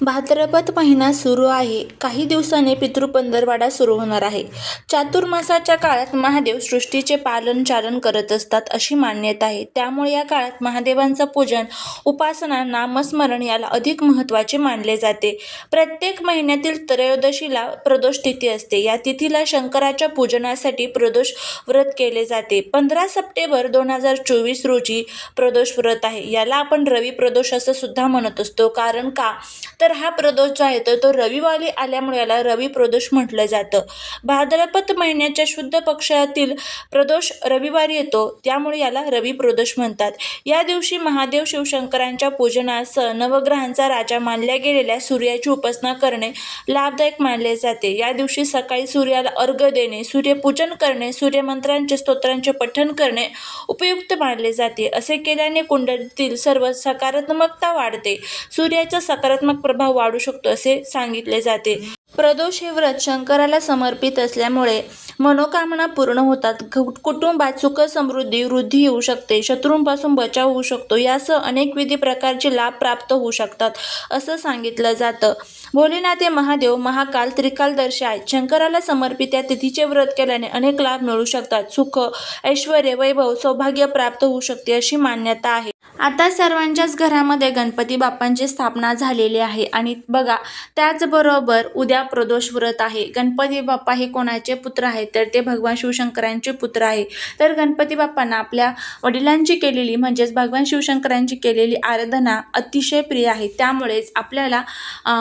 भाद्रपद महिना सुरू आहे. काही दिवसांनी पितृपंधरवाडा सुरू होणार आहे. चातुर्मासाच्या काळात महादेव सृष्टीचे पालन चालन करत असतात अशी मान्यता आहे. त्यामुळे या काळात महादेवांचं पूजन उपासना नामस्मरण याला अधिक महत्त्वाचे मानले जाते. प्रत्येक महिन्यातील त्रयोदशीला प्रदोष तिथी असते. या तिथीला शंकराच्या पूजनासाठी प्रदोष व्रत केले जाते. पंधरा सप्टेंबर दोन हजार चोवीस रोजी प्रदोष व्रत आहे. याला आपण रवी प्रदोष असं सुद्धा म्हणत असतो. कारण का? तर हा प्रदोष जो आहे तर तो रविवारी आल्यामुळे याला रवी प्रदोष म्हटलं जातं. भाद्रपद महिन्याच्या शुद्ध पक्षातील प्रदोष रविवारी येतो त्यामुळे याला रवी प्रदोष म्हणतात. या दिवशी महादेव शिवशंकरांच्या पूजनासह नवग्रहांचा राजा मानल्या गेलेल्या सूर्याची उपासना करणे लाभदायक मानले जाते. या दिवशी सकाळी सूर्याला अर्घ्य देणे सूर्यपूजन करणे सूर्यमंत्रांचे स्तोत्रांचे पठण करणे उपयुक्त मानले जाते. असे केल्याने कुंडलीतील सर्व सकारात्मकता वाढते. सूर्याचा सकारात्मक प्रभाव वाढू शकतो असे सांगितले जाते. प्रदोष हे व्रत शंकराला समर्पित असल्यामुळे मनोकामना पूर्ण होतात. कुटुंबात सुख समृद्धी वृद्धी येऊ शकते. शत्रूंपासून बचाव होऊ शकतो. यासह अनेक विधी प्रकारचे लाभ प्राप्त होऊ शकतात असं सांगितलं जातं. भोलेनाथ महादेव महाकाल त्रिकालदर्शी आहेत. शंकराला समर्पित या तिथीचे व्रत केल्याने अनेक लाभ मिळू शकतात. सुख ऐश्वर वैभव सौभाग्य प्राप्त होऊ शकते अशी मान्यता आहे. आता सर्वांच्याच घरामध्ये गणपती बाप्पांची स्थापना झालेली आहे आणि बघा त्याचबरोबर उद्या प्रदोष व्रत आहे. गणपती बाप्पा हे कोणाचे पुत्र आहेत? तर ते भगवान शिवशंकरांचे पुत्र आहे. तर गणपती बाप्पांना आपल्या वडिलांची केलेली म्हणजेच भगवान शिवशंकरांची केलेली आराधना अतिशय प्रिय आहे. त्यामुळेच आपल्याला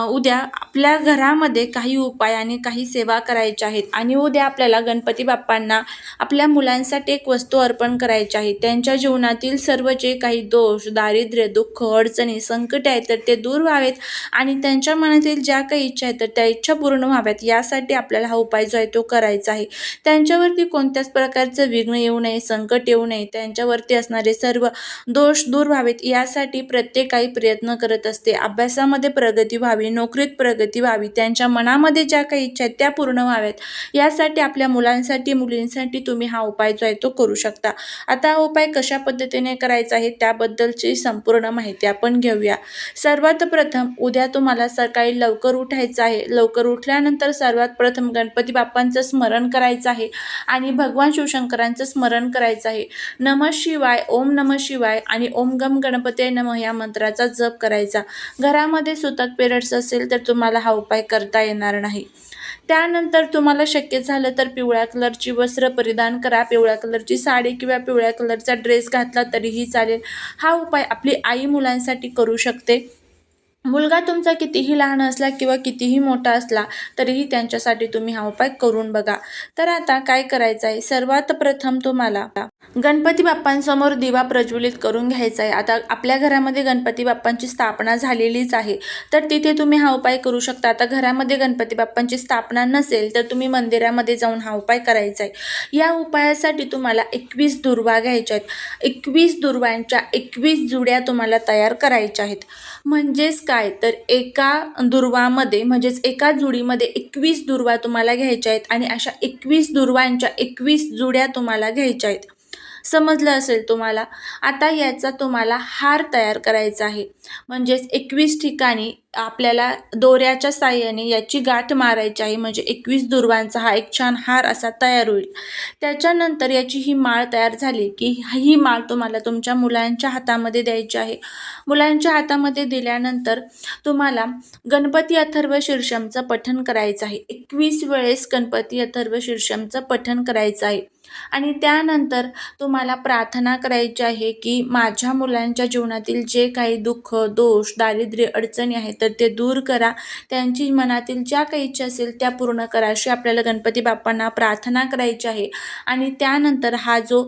उद्या आपल्या घरामध्ये काही उपाय आणि काही सेवा करायच्या आहेत आणि उद्या आपल्याला गणपती बाप्पांना आपल्या मुलांसाठी एक वस्तू अर्पण करायची आहे. त्यांच्या जीवनातील सर्व जे काही दोष दारिद्र्य दुःख अडचणी संकट आहेत तर ते दूर व्हावेत. आणि त्यांच्या मनातील ज्या काही इच्छा आहेत तर त्या इच्छा पूर्ण व्हाव्यात. यासाठी आपल्याला हा उपाय जो आहे तो करायचा आहे. त्यांच्यावरती कोणत्याच प्रकारचं विघ्न येऊ नये संकट येऊ नये. त्यांच्यावरती असणारे सर्व दोष दूर व्हावेत. यासाठी प्रत्येक काही प्रयत्न करत असते. अभ्यासामध्ये प्रगती व्हावी नोकरीत प्रगती व्हावी त्यांच्या मनामध्ये ज्या काही इच्छा आहेत त्या पूर्ण व्हाव्यात. यासाठी आपल्या मुलांसाठी मुलींसाठी तुम्ही हा उपाय जो आहे तो करू शकता. आता हा उपाय कशा पद्धतीने करायचा आहे त्याबद्दलची संपूर्ण माहिती आपण घेऊया. सर्वात प्रथम उद्या तुम्हाला सकाळी लवकर उठायचं आहे. लवकर उठल्यानंतर सर्वात प्रथम गणपती बाप्पांचं स्मरण करायचं आहे आणि भगवान शिवशंकरांचं स्मरण करायचं आहे. नम शिवाय ओम नम शिवाय आणि ओम गम गणपती नम या मंत्राचा जप करायचा. घरामध्ये सुतक पिरियड्स असेल तर तुम्हाला हा उपाय करता येणार नाही. त्यानंतर तुम्हाला शक्य झालं तर पिवळ्या कलरची वस्त्र परिधान करा. पिवळ्या कलरची साडी किंवा पिवळ्या कलरचा ड्रेस घातला तरीही चालेल. हा उपाय आपली आई मुलांसाठी करू शकते. मुलगा तुमचा कितीही लहान असला किंवा कितीही मोठा असला तरीही त्यांच्यासाठी तुम्ही हा उपाय करून बघा. तर आता काय करायचं आहे सर्वात प्रथम तुम्हाला गणपती बाप्पांसमोर दिवा प्रज्वलित करून घ्यायचा आहे. आता आपल्या घरामध्ये गणपती बाप्पांची स्थापना झालेलीच आहे. तर तिथे तुम्ही हा उपाय करू शकता. आता घरामध्ये गणपती बाप्पांची स्थापना नसेल तर तुम्ही मंदिरामध्ये जाऊन हा उपाय करायचा आहे. या उपायासाठी तुम्हाला एकवीस दुर्वा घ्यायच्या आहेत. एकवीस दुर्वांच्या एकवीस जुड्या तुम्हाला तयार करायच्या आहेत. म्हणजेच काय? तर एका दुर्वामध्ये म्हणजेच एका जुडीमध्ये एकवीस दुर्वा तुम्हाला घ्यायच्या आहेत आणि अशा एकवीस दुर्वांच्या एकवीस जुड्या तुम्हाला घ्यायच्या आहेत. समजलं असेल तुम्हाला. आता याचा तुम्हाला हार तयार करायचा आहे. म्हणजेच एकवीस ठिकाणी आपल्याला दोऱ्याच्या साहाय्याने याची गाठ मारायची आहे. म्हणजे एकवीस दुर्वांचा हा एक छान हार असा तयार होईल. त्याच्यानंतर याची ही माळ तयार झाली की ही माळ तुम्हाला तुमच्या मुलांच्या हातामध्ये द्यायची आहे. मुलांच्या हातामध्ये दिल्यानंतर तुम्हाला गणपती अथर्व शीर्षमचं पठण करायचं आहे. एकवीस वेळेस गणपती अथर्व शीर्षमचं पठण करायचं आहे. आणि त्यानंतर तुम्हाला प्रार्थना करायची आहे की माझ्या मुलांच्या जीवनातील जे काही दुःख दोष दारिद्र्य अडचणी आहेत तर ते दूर करा. त्यांची मनातील ज्या काही इच्छा असेल त्या पूर्ण करा अशी आपल्याला गणपती बाप्पांना प्रार्थना करायची आहे. आणि त्यानंतर हा जो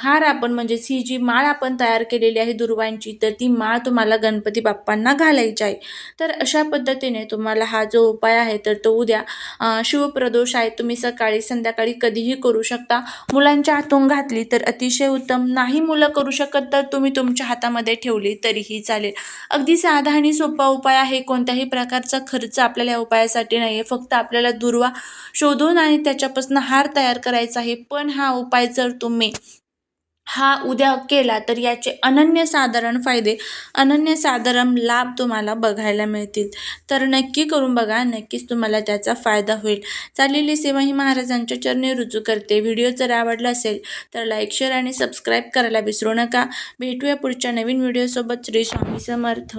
हार आपण म्हणजेच ही जी माळ आपण तयार केलेली आहे दुर्वांची तर ती माळ तुम्हाला गणपती बाप्पांना घालायची आहे. तर अशा पद्धतीने तुम्हाला हा जो उपाय आहे तर तो उद्या शिवप्रदोष आहे. तुम्ही सकाळी संध्याकाळी कधीही करू शकता. मुलांच्या हातून घातली तर अतिशय उत्तम. नाही मुलं करू शकत तर तुम्ही तुमच्या हातामध्ये ठेवली तरीही चालेल. अगदी साधा आणि सोपा उपाय आहे कोणत्याही प्रकारचा खर्च आपल्याला या उपायासाठी नाही आहे फक्त आपल्याला दुर्वा शोधून आणि त्याच्यापासून हार तयार करायचा आहे. पण हा उपाय जर तुम्ही हा उद्या केला तर याचे अनन्यसाधारण फायदे अनन्यसाधारण लाभ तुम्हाला बघायला मिळतील. तर नक्की करून बघा नक्कीच तुम्हाला त्याचा फायदा होईल. चाललेली सेवा ही महाराजांच्या चरणी रुजू करते. व्हिडिओ जर आवडला असेल तर लाईक शेअर आणि सबस्क्राईब करायला विसरू नका. भेटूया पुढच्या नवीन व्हिडिओसोबत. श्री स्वामी समर्थ.